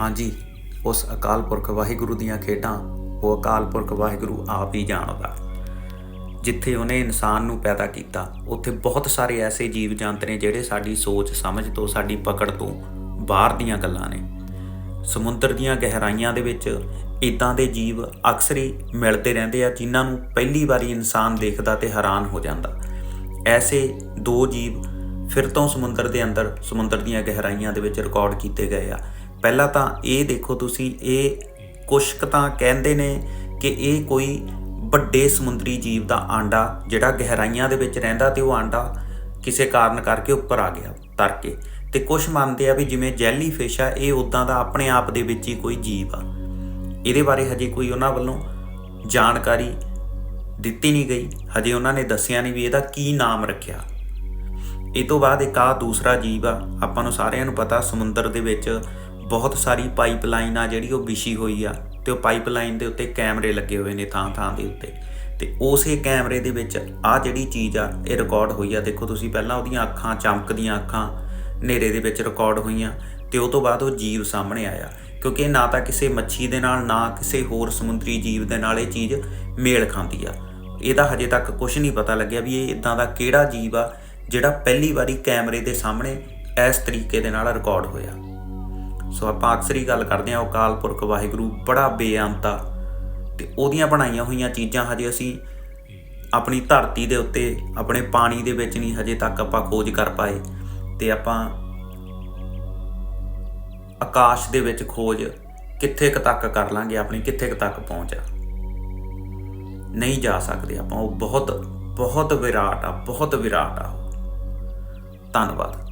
ਹਾਂਜੀ, ਉਸ ਅਕਾਲ ਪੁਰਖ ਵਾਹਿਗੁਰੂ ਦੀਆਂ ਖੇਡਾਂ, ਉਹ ਅਕਾਲ ਪੁਰਖ ਵਾਹਿਗੁਰੂ ਆਪ ਹੀ ਜਾਣਦਾ। ਜਿੱਥੇ ਉਹਨੇ ਇਨਸਾਨ ਨੂੰ ਪੈਦਾ ਕੀਤਾ, ਉੱਥੇ ਬਹੁਤ ਸਾਰੇ ਐਸੇ ਜੀਵ ਜੰਤ ਨੇ ਜਿਹੜੇ ਸਾਡੀ ਸੋਚ ਸਮਝ ਤੋਂ, ਸਾਡੀ ਪਕੜ ਤੋਂ ਬਾਹਰ ਦੀਆਂ ਗੱਲਾਂ ਨੇ। ਸਮੁੰਦਰ ਦੀਆਂ ਗਹਿਰਾਈਆਂ ਦੇ ਵਿੱਚ ਇਦਾਂ ਦੇ ਜੀਵ ਅਕਸਰ ਹੀ ਮਿਲਦੇ ਰਹਿੰਦੇ ਆ, ਜਿਨ੍ਹਾਂ ਨੂੰ ਪਹਿਲੀ ਵਾਰੀ ਇਨਸਾਨ ਦੇਖਦਾ ਤੇ ਹੈਰਾਨ ਹੋ ਜਾਂਦਾ। ਐਸੇ ਦੋ ਜੀਵ ਫਿਰ ਤੋਂ ਸਮੁੰਦਰ ਦੇ ਅੰਦਰ, ਸਮੁੰਦਰ ਦੀਆਂ ਗਹਿਰਾਈਆਂ ਦੇ ਵਿੱਚ ਰਿਕਾਰਡ ਕੀਤੇ ਗਏ ਆ। ਪਹਿਲਾਂ ਤਾਂ ਇਹ ਦੇਖੋ ਤੁਸੀਂ, ਇਹ ਕੁਛ ਕੁ ਤਾਂ ਕਹਿੰਦੇ ਨੇ ਕਿ ਇਹ ਕੋਈ ਵੱਡੇ ਸਮੁੰਦਰੀ ਜੀਵ ਦਾ ਆਂਡਾ ਜਿਹੜਾ ਗਹਿਰਾਈਆਂ ਦੇ ਵਿੱਚ ਰਹਿੰਦਾ ਤੇ ਉਹ ਆਂਡਾ ਕਿਸੇ ਕਾਰਨ ਕਰਕੇ ਉੱਪਰ ਆ ਗਿਆ ਤਰ ਕੇ ਤੇ ਕੁਝ ਮੰਨਦੇ ਆ ਵੀ ਜਿਵੇਂ ਜੈਲੀ ਫਿਸ਼ ਆ, ਇਹ ਉਦਾਂ ਦਾ ਆਪਣੇ ਆਪ ਦੇ ਵਿੱਚ ਹੀ ਕੋਈ ਜੀਵ ਆ। ਇਹਦੇ ਬਾਰੇ ਹਜੇ ਕੋਈ ਉਹਨਾਂ ਵੱਲੋਂ ਜਾਣਕਾਰੀ ਦਿੱਤੀ ਨਹੀਂ ਗਈ। ਹਜੇ ਉਹਨਾਂ ਨੇ ਦੱਸਿਆ ਨਹੀਂ ਵੀ ਇਹਦਾ ਕੀ ਨਾਮ ਰੱਖਿਆ। ਇਹ ਤੋਂ ਬਾਅਦ ਇੱਕ ਆ ਦੂਸਰਾ ਜੀਵ ਆ, ਆਪਾਂ ਨੂੰ ਸਾਰਿਆਂ ਨੂੰ ਪਤਾ, ਸਮੁੰਦਰ ਦੇ ਵਿੱਚ ਬਹੁਤ ਸਾਰੀ ਪਾਈਪਲਾਈਨ ਆ ਜਿਹੜੀ ਉਹ ਵਿਛੀ ਹੋਈ ਆ ਤੇ ਉਹ ਪਾਈਪਲਾਈਨ ਦੇ ਉੱਤੇ ਕੈਮਰੇ ਲੱਗੇ ਹੋਏ ਨੇ ਥਾਂ ਥਾਂ ਦੇ ਉੱਤੇ। ਤੇ ਉਸੇ ਕੈਮਰੇ ਦੇ ਵਿੱਚ ਆ ਜਿਹੜੀ ਚੀਜ਼ ਆ, ਇਹ ਰਿਕਾਰਡ ਹੋਈ ਆ। ਦੇਖੋ ਤੁਸੀਂ ਪਹਿਲਾਂ ਉਹਦੀਆਂ ਅੱਖਾਂ, ਚਮਕਦੀਆਂ ਅੱਖਾਂ ਹਨੇਰੇ ਦੇ ਵਿੱਚ ਰਿਕਾਰਡ ਹੋਈਆਂ ਤੇ ਉਹ ਤੋਂ ਬਾਅਦ ਉਹ ਜੀਵ ਸਾਹਮਣੇ ਆਇਆ। ਕਿਉਂਕਿ ਨਾ ਤਾਂ ਕਿਸੇ ਮੱਛੀ ਦੇ ਨਾਲ, ਨਾ ਕਿਸੇ ਹੋਰ ਸਮੁੰਦਰੀ ਜੀਵ ਦੇ ਨਾਲ ਇਹ ਚੀਜ਼ ਮੇਲ ਖਾਂਦੀ ਆ। ਇਹਦਾ ਹਜੇ ਤੱਕ ਕੁਝ ਨਹੀਂ ਪਤਾ ਲੱਗਿਆ ਵੀ ਇਹ ਇਦਾਂ ਦਾ ਕਿਹੜਾ ਜੀਵ ਆ ਜਿਹੜਾ ਪਹਿਲੀ ਵਾਰੀ ਕੈਮਰੇ ਦੇ ਸਾਹਮਣੇ ਇਸ ਤਰੀਕੇ ਦੇ ਨਾਲ ਰਿਕਾਰਡ ਹੋਇਆ। ਸੋ ਆਪਾਂ ਅਕਸਰ ਹੀ ਗੱਲ ਕਰਦੇ ਹਾਂ ਅਕਾਲ ਪੁਰਖ ਵਾਹਿਗੁਰੂ ਬੜਾ ਬੇਅੰਤ ਆ ਤੇ ਉਹਦੀਆਂ ਬਣਾਈਆਂ ਹੋਈਆਂ ਚੀਜ਼ਾਂ ਹਜੇ ਅਸੀਂ ਆਪਣੀ ਧਰਤੀ ਦੇ ਉੱਤੇ, ਆਪਣੇ ਪਾਣੀ ਦੇ ਵਿੱਚ ਨਹੀਂ ਹਜੇ ਤੱਕ ਆਪਾਂ ਖੋਜ ਕਰ ਪਾਏ ਤੇ ਆਪਾਂ ਆਕਾਸ਼ ਦੇ ਵਿੱਚ ਖੋਜ ਕਿੱਥੇ ਕੁ ਤੱਕ ਕਰ ਲਾਂਗੇ, ਆਪਣੀ ਕਿੱਥੇ ਕੁ ਤੱਕ ਪਹੁੰਚ ਆ ਨਹੀਂ ਜਾ ਸਕਦੇ ਆਪਾਂ, ਉਹ ਬਹੁਤ ਬਹੁਤ ਵਿਰਾਟ ਆ, ਬਹੁਤ ਵਿਰਾਟ ਆ ਉਹ। ਧੰਨਵਾਦ